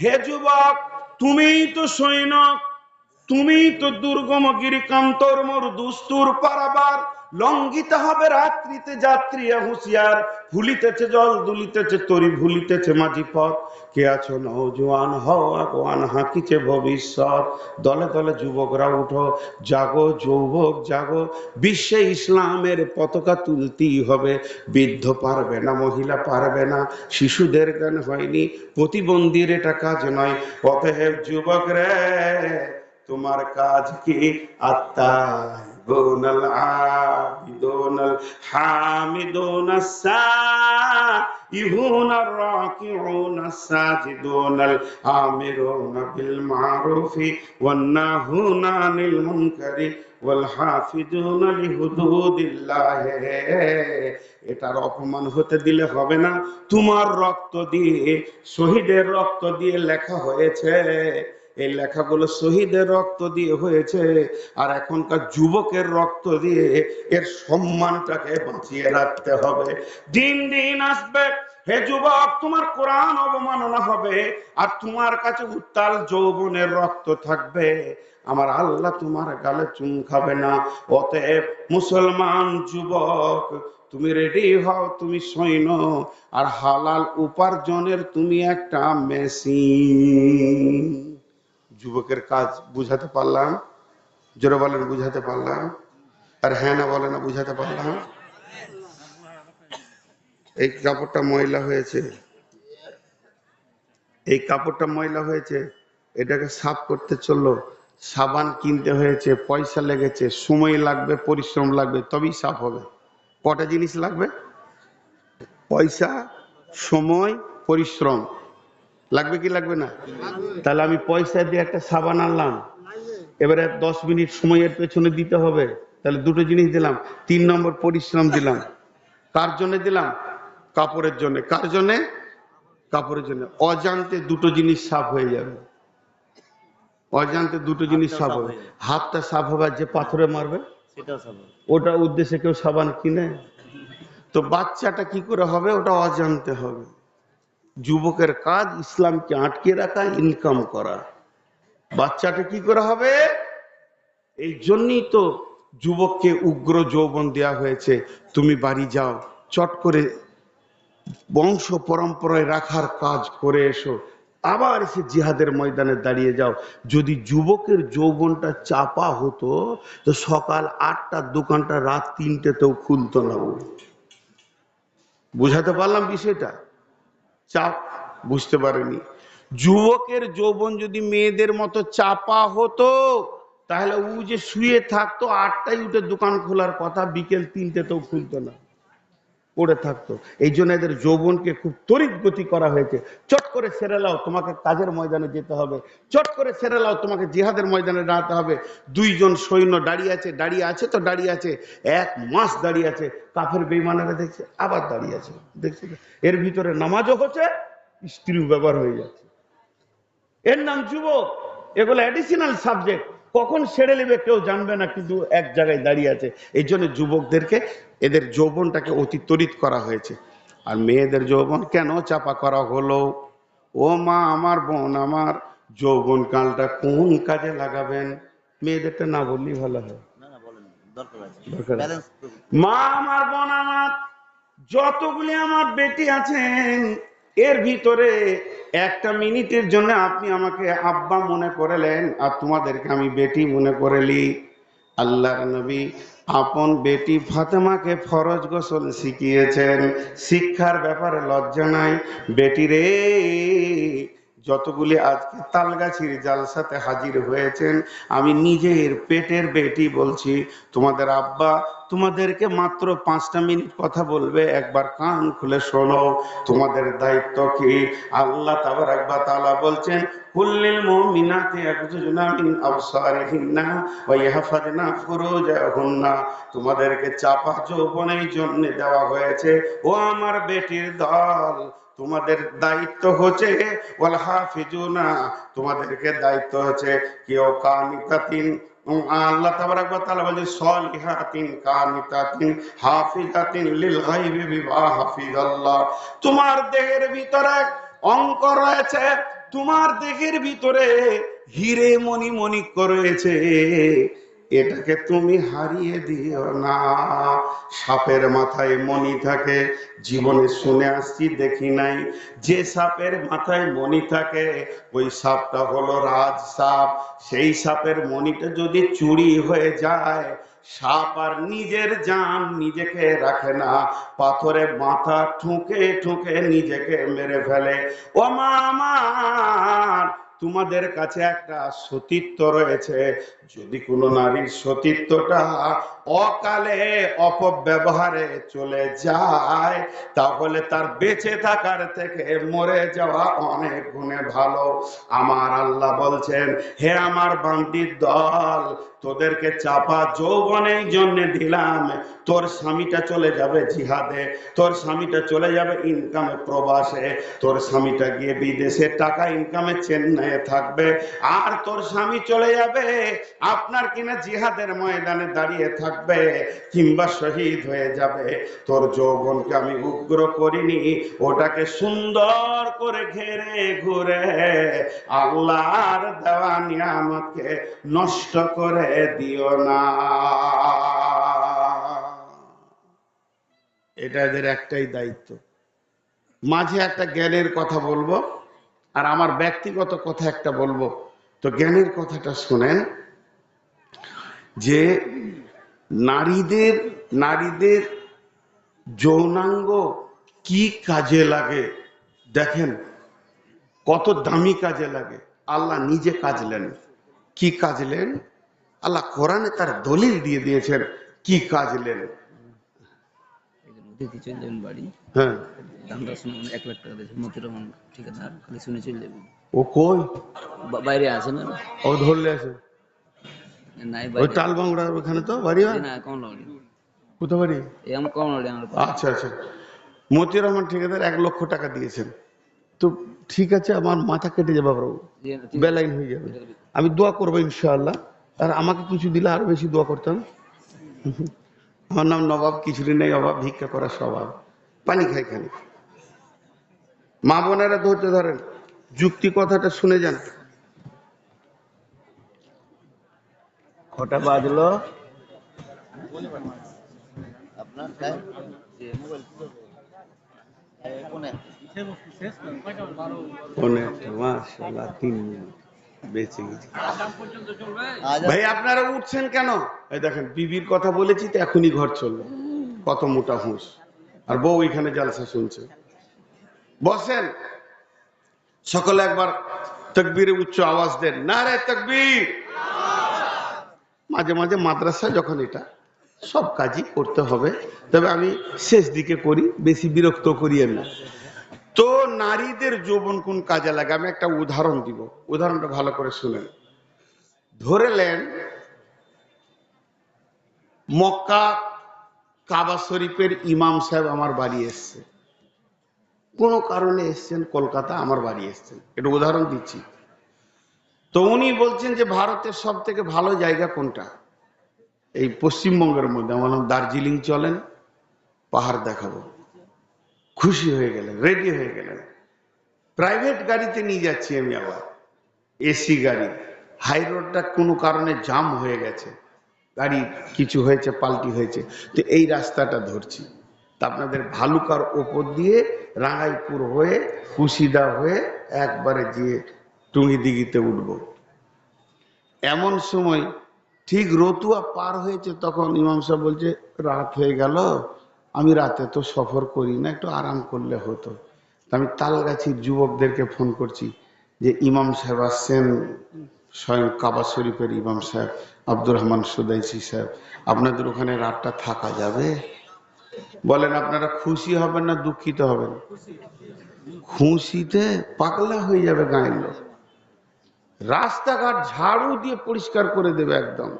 হে যুবক তুমিই তো সৈনক তুমি তো দুর্গম গিরিকান্তর মোর দুস্তুর পারাবার লঙ্ঘিতে হবে রাত্রিতে যাত্রী হুঁশিয়ার। ভুলিতেছে জল, দুলিতেছে তরি, ভুলিতেছে মাঝি পথ। কে আছো নৌজোয়ান হও আগোয়ান, হাঁকিছে ভবিষ্যৎ। দলে দলে যুবকরা উঠো, জাগো যৌবক, জাগো। বিশ্বে ইসলামের পতাকা তুলতেই হবে। বৃদ্ধ পারবে না, মহিলা পারবে না, শিশুদের জ্ঞান হয়নি। প্রতিবন্ধীর এটা কাজ নয়। অতএব যুবক রে তোমার কাজ কি? আত্মায় হামিদোন ইহুন রাকিউন সাজিদুন আমিরুন বিল মারুফি ওয়ান নাহুনা আনিল মুনকারি ওয়াল হাফিজুন লিহুদুদিল্লাহ এটার অপমান হতে দিলে হবে না। তোমার রক্ত দিয়ে, শহীদের রক্ত দিয়ে লেখা হয়েছে এই লেখাগুলো শহীদের রক্ত দিয়ে হয়েছে, আর এখনকার যুবকের রক্ত দিয়ে এর সম্মানটাকে বাঁচিয়ে রাখতে হবে। দিন দিন আসবে, হে যুবক, তোমার কোরআন অবমাননা হবে, আর তোমার কাছে উত্তাল যৌবনের রক্ত থাকবে। আমার আল্লাহ তোমার গালে চুন খাবে না। অতএব মুসলমান যুবক, তুমি রেডি হও, তুমি সৈন্য, আর হালাল উপার্জনের তুমি একটা মেশিন যুবকের কাজ বুঝাতে পারলাম, জোরে বলেন বুঝাতে পারলাম, আর হ্যাঁ না বলে না বুঝাতে পারলাম। এই কাপড়টা ময়লা হয়েছে। এই কাপড়টা ময়লা হয়েছে, এটাকে সাফ করতে চলল। সাবান কিনতে হয়েছে, পয়সা লেগেছে, সময় লাগবে, পরিশ্রম লাগবে, তবেই সাফ হবে। কটা জিনিস লাগবে? পয়সা, সময়, পরিশ্রম। লাগবে কি লাগবে না? তাহলে আমি পয়সা দিয়ে একটা সাবান আনলাম। এবারে দশ মিনিট সময়ের পেছনে দিতে হবে। তাহলে দুটো জিনিস দিলাম। তিন নম্বর পরিশ্রম দিলাম। কার জন্য দিলাম? কাপড়ের জন্য। কার জন্য? কাপড়ের জন্য। অজান্তে দুটো জিনিস সাফ হয়ে যাবে। অজান্তে দুটো জিনিস সাফ হবে। হাতটা সাফ হবে যে পাথরে মারবে ওটা উদ্দেশ্যে কেউ সাবান কিনে? তো বাচ্চাটা কি করে হবে? ওটা অজান্তে হবে। যুবকের কাজ ইসলামকে আটকে রাখা ইনকাম করা। বাচ্চাটা কি করে হবে? এই জন্যই তো যুবককে উগ্র যৌবন দেয়া হয়েছে। তুমি বাড়ি যাও, চট করে বংশ পরম্পরায় রাখার কাজ করে এসো। আবার এসে জিহাদের ময়দানে দাঁড়িয়ে যাও। যদি যুবকের যৌবনটা চাপা হতো, তো সকাল আটটার দোকানটা রাত তিনটেতেও খুলতো না। বুঝাতে পারলাম বিষয়টা? চাপ বুঝতে পারেনি। যুবকের যৌবন যদি মেয়েদের মতো চাপা হতো, তাহলে ও যে শুয়ে থাকতো, আটটায় উঠে দোকান খোলার কথা, বিকেল তিনটে তো খুলতো না। পড়ে থাকতো। এই জন্য এদের যৌবনকে খুব তড়িৎ গতি করা হয়েছে। চট করে সেরে লাও তোমাকে কাজের ময়দানে যেতে হবে। চট করে সেরে লাও তোমাকে জিহাদের ময়দানে দাঁড়াতে হবে। দুইজন সৈন্য দাঁড়িয়ে আছে দাঁড়িয়ে আছে তো দাঁড়িয়ে আছে। এক মাস দাঁড়িয়ে আছে। কাফের বেইমানেরা দেখছে, আবার দাঁড়িয়ে আছে। দেখছে? এর ভিতরে নামাজও হচ্ছে, স্ত্রীও ব্যবহার হয়ে যাচ্ছে। এর নাম যুবক, এগুলো অ্যাডিশনাল সাবজেক্ট কখন ছেড়ে নেবে কেউ জানবে না কিন্তু এক জায়গায় দাঁড়িয়ে আছে। এই জন্য যুবকদেরকে এদের যৌবনটাকে অতি তড়িৎ করা হয়েছে। আর মেয়েদের যৌবন কেন চাপা করা হলো? ও মা আমার বোন আমার যৌবন কালটা কোন কাজে লাগাবেন? মেয়েদেরটা না বললেই ভালো হয়। মা আমার বোন আমার যতগুলি আমার বেটি আছেন এর ভিতরে একটা মিনিটের জন্য আপনি আমাকে আব্বা মনে করেলেন আর তোমাদেরকে আমি বেটি মনে করেলি। আল্লাহর নবী আপন বেটি ফাতেমাকে ফরজ গোসল শিখিয়েছেন। শিক্ষার ব্যাপারে লজ্জা নাই। বেটি রে, যতগুলি আজকে তালগাছির জালসাতে হাজির হয়েছেন, আমি নিজের পেটের বেটি বলছি, তোমাদের আব্বা তোমাদেরকে মাত্র পাঁচটা মিনিট কথা বলবে একবার কান খুলে শোনো তোমাদের দায়িত্ব কি? আল্লাহ তাবার একবার তালা বলছেন কুল্লিল মুমিনাতি ইয়াগযুজনা মিন আবসারিহিন্না ওয়া ইয়াহফাযনা ফুরুজাহুন্না। তোমাদেরকে চাপা যৌবনের জন্য দেওয়া হয়েছে ও আমার বেটির দল তোমাদের দায়িত্ব হচ্ছে ওয়াল হাফিজুনা। তোমাদেরকে দায়িত্ব হচ্ছে কেউ কানিতাতিন উম, আল্লাহ তাবারাক ওয়া তাআলা বলে সলিহাতিন কানিতাতিন হাফিজাতিন লিল গায়বি বিমা হাফিজাল্লাহ। তোমার দেহের ভিতরে অঙ্ক রয়েছে, তোমার দেহের ভিতরে হিরে মণি মণিক রয়েছে। এটাকে তুমি হারিয়ে দিও না। সাপের মাথায় মণি থাকে, জীবনে শুনে আসছি, দেখি নাই। যে সাপের মাথায় মণি থাকে, ওই সাপটা হলো রাজ সাপ। সেই সাপের মণিটা যদি চুরি হয়ে যায়, সাপ আর নিজের জান নিজেকে রাখে না। পাথরে মাথা ঠুকে ঠুকে নিজেকে মেরে ফেলে। ও মা আমার তোমাদের কাছে একটা সতীত্ব রয়েছে। যদি কোনো নারীর সতীত্বটা অকালে অপব্যবহারে চলে যায়, তাহলে তার বেঁচে থাকার থেকে মরে যাওয়া অনেক গুণে ভালো। আমার আল্লাহ বলছেন, হে আমার বান্দির দল, তোদেরকে চাপা যৌবনের জন্য দিলাম। তোর স্বামীটা চলে যাবে জিহাদে, তোর স্বামীটা চলে যাবে ইনকামে প্রবাসে, তোর স্বামীটা গিয়ে বিদেশে টাকা ইনকামে চেন্নাইয়ে থাকবে, আর তোর স্বামী চলে যাবে আপনার কিনা জিহাদের ময়দানে দাঁড়িয়ে থাকবে, কিংবা শহীদ হয়ে যাবে। তোর যৌবনকে আমি উগ্র করিনি, ওটাকে সুন্দর করে ঘেরে ঘুরে আল্লাহর দেওয়া নিয়ামতকে নষ্ট করে দিও না। এটা এদের একটাই দায়িত্ব। মাঝে একটা জ্ঞানের কথা বলব, আর আমার ব্যক্তিগত কথা একটা বলব। তো জ্ঞানের কথাটা শুনেন, যে নারীদের নারীদের যৌনাঙ্গ কি কাজে লাগে? দেখেন, কত দামি কাজে লাগে। আল্লাহ নিজে কাজলেন কি কাজলেন আল্লাহ কোরআনে তার দলিল দিয়ে দিয়েছেন, কি কাজলেন অতিথি চলে যাবেন বাড়ি। হ্যাঁ। দামটা শুনে মানে এক লাখ টাকা দিয়েছে। মতির রহমান ঠিকাদার খালি শুনে চলে যাবেন ও কই? বাইরে আছে না? ও ধরলে আছে। নাই ওই বাইরে। টাল বাংলার ওখানে তো বাড়ি না কম লাগবে কোথাও বাড়ি? এই আমার কম লাগবে আমার আচ্ছা আচ্ছা। মতিউর রহমান ঠিকাদার এক লক্ষ টাকা দিয়েছেন। তো ঠিক আছে আমার মাথা কেটে যাবে বাবু। বেলাইন হয়ে যাবে। আমি দোয়া করব ইনশাআল্লাহ। আর আমাকে কিছু দিলে আরও বেশি দোয়া করতাম। আমার নাম নবাব কিছুরই নেই অভাব ভিক্ষা করার স্বভাব। পানি খাই খালি। মা বোনেরা ধৈর্য ধরেন যুক্তি কথাটা শুনে যান। কটা বাজলো? একটা মাশাআল্লাহ তিন মিনিট। বেঁচে গেছে। ভাই আপনারা উঠছেন কেন? এই দেখেন বিবির কথা বলেছি তো এখনই ঘর চলল কত মোটা হুঁশ। আর বউ এখানে জালসা শুনছে। বসেন। সকলে একবার তকবীরে উচ্চ আওয়াজ দেন। না রে তকবীর! মাঝে মাঝে মাদ্রাসা যখন এটা সব কাজই করতে হবে। তবে আমি শেষ দিকে করি বেশি বিরক্ত করি না। তো নারীদের যৌবন কোন কাজে লাগে? আমি একটা উদাহরণ দিব। উদাহরণটা ভালো করে শুনেন। ধরেলেন মক্কা কাবা শরীফের ইমাম সাহেব আমার বাড়ি এসছে। কোনো কারণে এসছেন, কলকাতা আমার বাড়ি এসছেন। এটা উদাহরণ দিচ্ছি। তো উনি বলছেন যে ভারতের সব থেকে ভালো জায়গা কোনটা? এই পশ্চিমবঙ্গের মধ্যে। আমার দার্জিলিং চলেন পাহাড় দেখাবো। খুশি হয়ে গেলেন রেডি হয়ে গেলেন। প্রাইভেট গাড়িতে নিয়ে যাচ্ছি আমি আবার এসি গাড়ি। হাই রোডটা কোনো কারণে জাম হয়ে গেছে, গাড়ি কিছু হয়েছে, পাল্টি হয়েছে, তো এই রাস্তাটা ধরছি। তা আপনাদের ভালুকার ওপর দিয়ে রাঙাইপুর হয়ে কুশিদা হয়ে একবারে গিয়ে টুঙ্গি দিঘিতে উঠবো। এমন সময় ঠিক রতুয়া পার হয়েছে, তখন ইমাম সাহেব বলছে, রাত হয়ে গেল আমি রাতে তো সফর করি না, একটু আরাম করলে হতো। আমি তালগাছির যুবকদেরকে ফোন করছি যে, ইমাম সাহেব আসছেন, স্বয়ং কাবা শরীফের ইমাম সাহেব, আব্দুর রহমান সুদাইসি সাহেব, আপনাদের ওখানে রাতটা থাকা যাবে? বলেন, আপনারা খুশি হবেন না দুঃখিত হবেন? খুশিতে পাগলা হয়ে যাবে গায়ের লোক। রাস্তাঘাট ঝাড়ু দিয়ে পরিষ্কার করে দেবে একদম।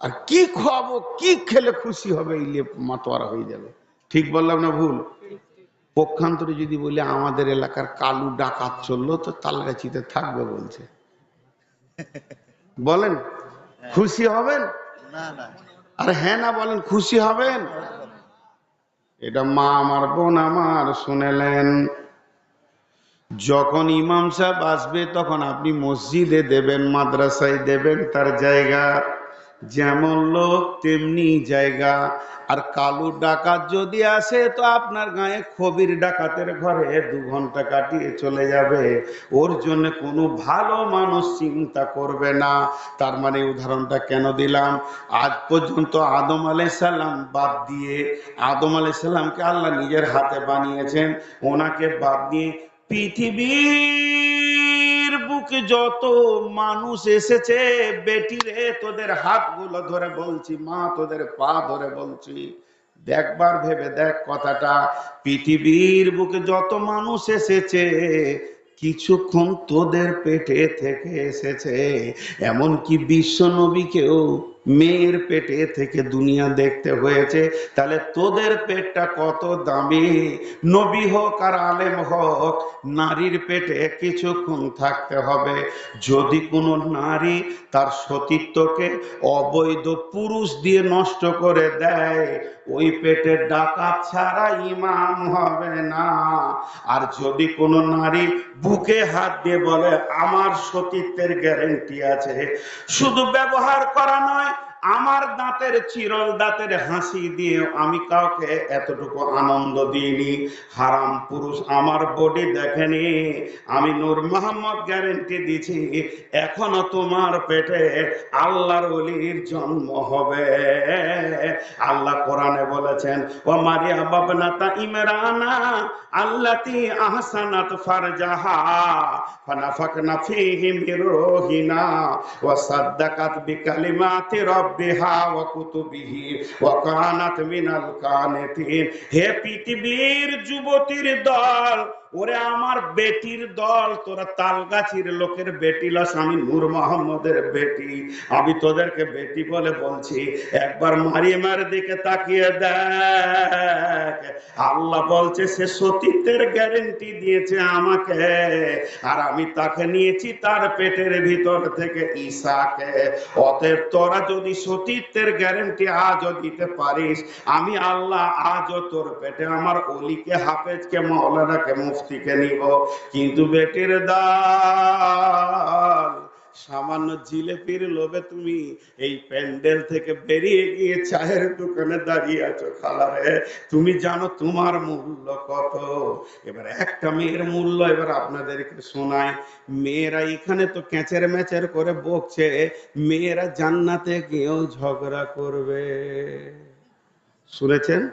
আর কি খাওয়াবো কি খেলে খুশি হবে এই মাতোয়ারা হয়ে যাবে। ঠিক বললাম না ভুল? পক্ষান্তরে যদি বলি আমাদের এলাকার কালু ডাকাত চলল তো তালগাছিতে থাকবে বলছে। বলেন খুশি হবেন? আর হ্যাঁ না বলেন খুশি হবেন? এটা মা আমার বোন আমার শুনেলেন। যখন ইমাম সাহেব আসবে তখন আপনি মসজিদে দেবেন মাদ্রাসায় দেবেন তার জায়গা। যেমন লোক, তেমনি জায়গা। আর কালু ডাকাত যদি আসে, তো আপনার গায়ে খবির ডাকাতের ঘরে দু ঘণ্টা কাটিয়ে চলে যাবে। ওর জন্য কোনো ভালো মানুষ চিন্তা করবে না। তার মানে উদাহরণটা কেন দিলাম? আজ পর্যন্ত আদম আলাইসাল্লাম বাদ দিয়ে, আদম আলাইসাল্লামকে আল্লাহ নিজের হাতে বানিয়েছেন। ওনাকে বাদ দিয়ে পৃথিবীর বুকে যত মানুষ এসেছে, বেটি রে, তোদের হাতগুলো ধরে বলছি, মা তোদের পা ধরে বলছি। দেখবার ভেবে দেখ কথাটা, পৃথিবীর বুকে যত মানুষ এসেছে, কিছুক্ষণ তোদের পেটে থেকে এসেছে। এমনকি বিশ্ব নবীকেও মেয়ের পেটে থেকে দুনিয়া দেখতে হয়েছে। তাহলে তোদের পেটটা কত দামি? নবী হোক আর আলেম হোক, নারীর পেটে কিছুক্ষণ থাকতে হবে। যদি কোনো নারী তার সতীত্বকে অবৈধ পুরুষ দিয়ে নষ্ট করে দেয় ওই পেটের ডাকাত ছাড়া ইমাম হবে না। আর যদি কোনো নারী বুকে হাত দিয়ে বলে, আমার সতীত্বের গ্যারেন্টি আছে। শুধু ব্যবহার করা নয় আমার দাঁতের চিরল দাঁতের হাসি দিয়ে আমি কাউকে এতটুকু আনন্দ দিইনি। হারাম পুরুষ আমার বডি দেখেনি। আমি নূর মোহাম্মদ গ্যারেন্টি দিছি এখনও তোমার পেটে আল্লাহর ওলির জন্ম হবে। আল্লাহ কোরআনে বলেছেন ও মারিয়া বাবনাতা ইমরানা আল্লাতি আহসানাত ফারজাহা, ফানাফাকনা ফীহি মির রূহিনা, ওয়া সাদ্দাকাত বিকালিমাতি রাব্বিহা ওয়া কুতুবিহি ওয়া কানাত মিনাল কানিতিন। হে পৃথিবীর যুবতীর দল ওরে আমার বেটির দল, তোরা তালগাছির লোকের বেটি লস, আমি নূর মোহাম্মদের বেটি। আমি তোদেরকে বেটি বলে বলছি, একবার মারিয়ামের দিকে তাকিয়ে দেখ। আল্লাহ বলছে, সে সতীত্বের গ্যারেন্টি দিয়েছে আমাকে, আর আমি তাকে নিয়েছি তার পেটের ভিতর থেকে ঈশাকে। অতএব তোরা যদি সতীত্বের গ্যারেন্টি আজও দিতে পারিস, আমি আল্লাহ আজও তোর পেটে আমার অলিকে, হাফেজকে মৌলানাকে মুফতিকে নিব। কিন্তু বেটির দাল, সামান্য জিলেপির লোভে তুমি এই প্যান্ডেল থেকে বেরিয়ে গিয়ে চায়ের দোকানে দাঁড়িয়ে আছো খালারে তুমি জানো তোমার মূল্য কত। এবার একটা মেয়ের মূল্য এবার আপনাদেরকে শোনায় মেয়েরা এখানে তো ক্যাচের ম্যাচের করে বকছে। মেয়েরা জান্নাতে গিয়েও ঝগড়া করবে। শুনেছেন?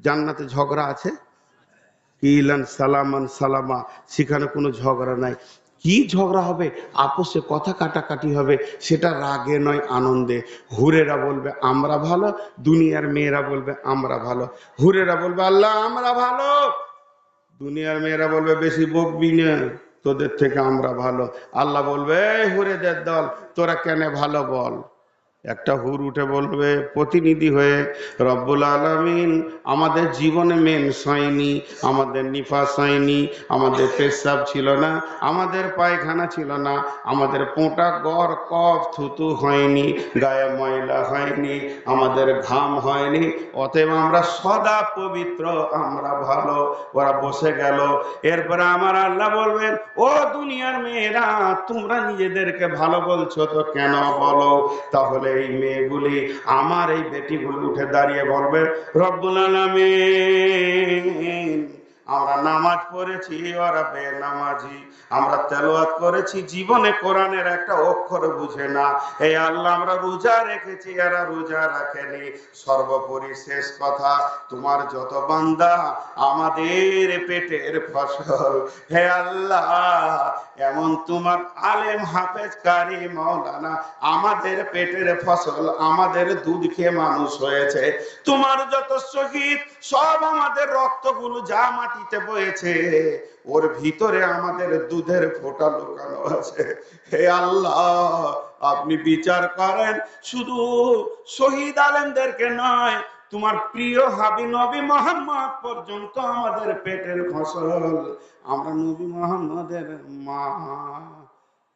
জান্নাতে ঝগড়া আছে? ইলান সালামান সালামা, সেখানে কোনো ঝগড়া নাই। কি ঝগড়া হবে? আপোষে কথা কাটাকাটি হবে, সেটা রাগে নয়, আনন্দে। হুরেরা বলবে, আমরা ভালো। দুনিয়ার মেয়েরা বলবে, আমরা ভালো। হুরেরা বলবে, আল্লাহ, আমরা ভালো। দুনিয়ার মেয়েরা বলবে, বেশি বকবি না, তোদের থেকে আমরা ভালো। আল্লাহ বলবে, "এই হুরেদের দল, তোরা কেন ভালো বল? একটা হুর উঠে বলবে, প্রতিনিধি হয়ে রব্বুল আলমিন আমাদের জীবনে মেন হয়নি আমাদের নিফাস হয়নি আমাদের পেশাব ছিল না, আমাদের পায়খানা ছিল না, আমাদের পোঁটা গড় কফ থুতু হয়নি, গায়ে ময়লা হয়নি, আমাদের ঘাম হয়নি, অতএব আমরা সদা পবিত্র, আমরা ভালো। ওরা বসে গেল। এরপরে আমার আল্লাহ বলবেন, ও দুনিয়ার মেয়েরা, তোমরা নিজেদেরকে ভালো বলছো তো কেন বলো? তাহলে এই মেয়েগুলি আমার এই বেটিগুলি উঠে দাঁড়িয়ে বলবে রব্বুল আলামিন। আমরা নামাজ পড়েছি ওরা বেনামাজি আমরা তেলাওয়াত করেছি, জীবনে কোরআনের একটা অক্ষর বুঝে না। এই আল্লাহ আমরা রোজা রেখেছি, এরা রোজা রাখেনি। সর্বোপরি শেষ কথা, তোমার যত বান্দা আমাদের পেটের ফসল। হে আল্লাহ, এমন তোমার আলেম হাফেজ কারি মাওলানা, আমাদের পেটের ফসল, আমাদের দুধ খেয়ে মানুষ হয়েছে। তোমার যত শহীদ, সব আমাদের রক্তগুলো যা মাটিতে বয়েছে, ওর ভিতরে আমাদের দুধের ফোঁটা লুকানো আছে। হে আল্লাহ, আপনি বিচার করেন, শুধু শহীদ আলেমদেরকে নয়, তোমার প্রিয় হাবি নবী মোহাম্মদ পর্যন্ত আমাদের পেটের ফসল। আমরা নবী মোহাম্মদের মা।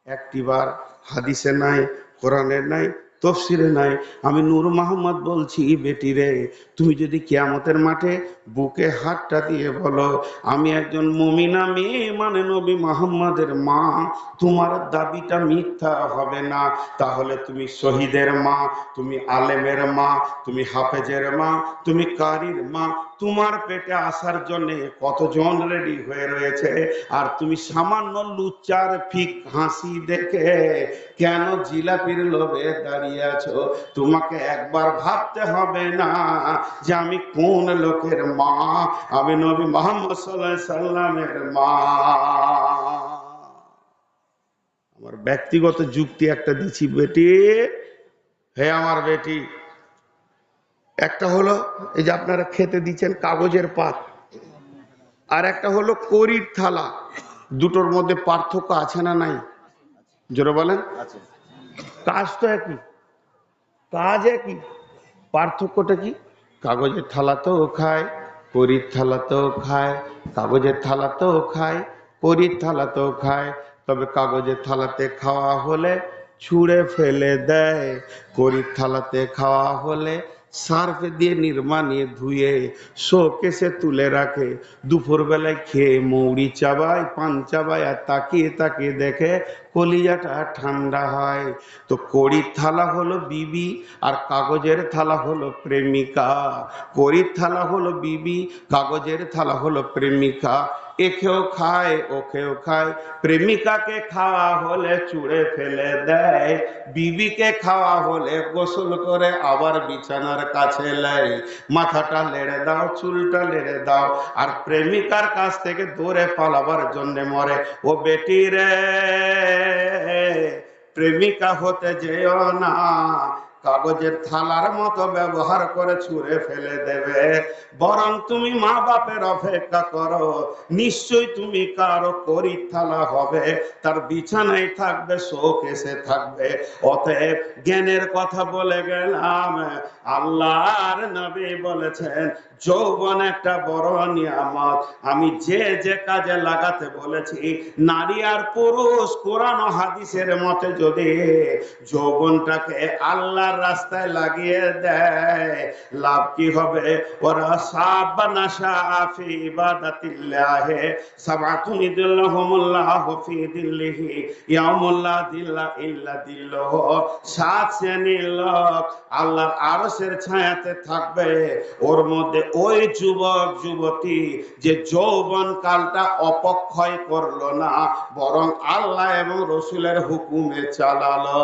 একটিবার হাদিসে নাই কোরআনের নাই তফসিরে নাই। আমি নূর মাহমদ বলছি বেটি রে, তুমি যদি কেয়ামতের মাঠে বুকে হাতটা দিয়ে বলো, আমি একজন মমিনা মেয়ে মানে নবী মাহম্মদের মা, তোমার দাবিটা মিথ্যা হবে না। তাহলে তুমি শহীদের মা, তুমি আলেমের মা, তুমি হাফেজের মা, তুমি কারির মা তোমার পেটে আসার জন্য কতজন রেডি হয়ে রয়েছে? আর তুমি সামান্য লুচ্চার ফিক হাসি দেখে কেন জিলাপির লোভে দাঁড়িয়ে আছো? তোমাকে একবার ভাবতে হবে না যে আমি কোন লোকের মা? আমি নবী মোহাম্মদ সাল্লামের মা। আমার ব্যক্তিগত যুক্তি একটা দিচ্ছি বেটি। হে আমার বেটি একটা হলো এই যে আপনারা খেতে দিচ্ছেন কাগজের পাত আর একটা হলো করির থালা। দুটোর মধ্যে পার্থক্য আছে না নাই? জোরে বলেন। কাজ তো একই। কাজ একই। পার্থক্যটা কি? কাগজের থালাতেও খায় করির থালাতেও খায় কাগজের থালাতেও খায় করির থালাতেও খায়। তবে কাগজের থালাতে খাওয়া হলে ছুঁড়ে ফেলে দেয় করির থালাতে খাওয়া হলে সার্ফ দিয়ে নির্মা নিয়ে ধুয়ে শোকেসে তুলে রাখে। দুপুরবেলায় খেয়ে মৌরি চাবায়, পান চাবায় আর তাকিয়ে তাকিয়ে দেখে কলিজাটা ঠান্ডা হয়। তো কড়ির থালা হলো বিবি আর কাগজের থালা হলো প্রেমিকা। কড়ির থালা হলো বিবি, কাগজের থালা হলো প্রেমিকা। একেও খায় ওকেও খায়। প্রেমিকাকে খাওয়া হলে চুড়ে ফেলে দেয়। বিবিকে খাওয়া হলে গোসল করে আবার বিছানার কাছে লেয় মাথাটা লেড়ে দাও, চুলটা লেড়ে দাও। আর প্রেমিকার কাছ থেকে দূরে পালাবার জন্য মরে। ও বেটি রে! প্রেমিকা হতে যেও না। কাগজের থালার মতো ব্যবহার করে ছুঁড়ে ফেলে দেবে। বরং তুমি মা বাপের অপেক্ষা করো নিশ্চয় তুমি কারও করি থালা হবে, তার বিছানায় থাকবে শোক এসে থাকবে। অতএব জ্ঞানের কথা বলে গেলাম। আল্লাহর নবী বলেছেন, যৌবন একটা বড় নিয়ামত। আমি যে যে কাজে লাগাতে বলেছি, নারী আর পুরুষ কোরআন হাদিসের মতে যদি যৌবনটাকে আল্লাহর রাস্তায় লাগিয়ে দেয়। লাভ কি হবে? ওরা সাবানা শাফি ইবাদাতিল্লাহে সাবাতুন ইদুল্লাহুমুল্লাহ ফি দিল্লিহি, ইয়াউমুল্লা দিল্লা ইল্লা দিল্লাহ। সাত শ্রেণির লোক আল্লাহর আরশের ছায়াতে থাকবে। ওর মধ্যে ওই যুবক, যুবতী যে যৌবন কালটা অপক্ষয় করল না, বরং আল্লাহ এবং রসুলের হুকুমে চালালো।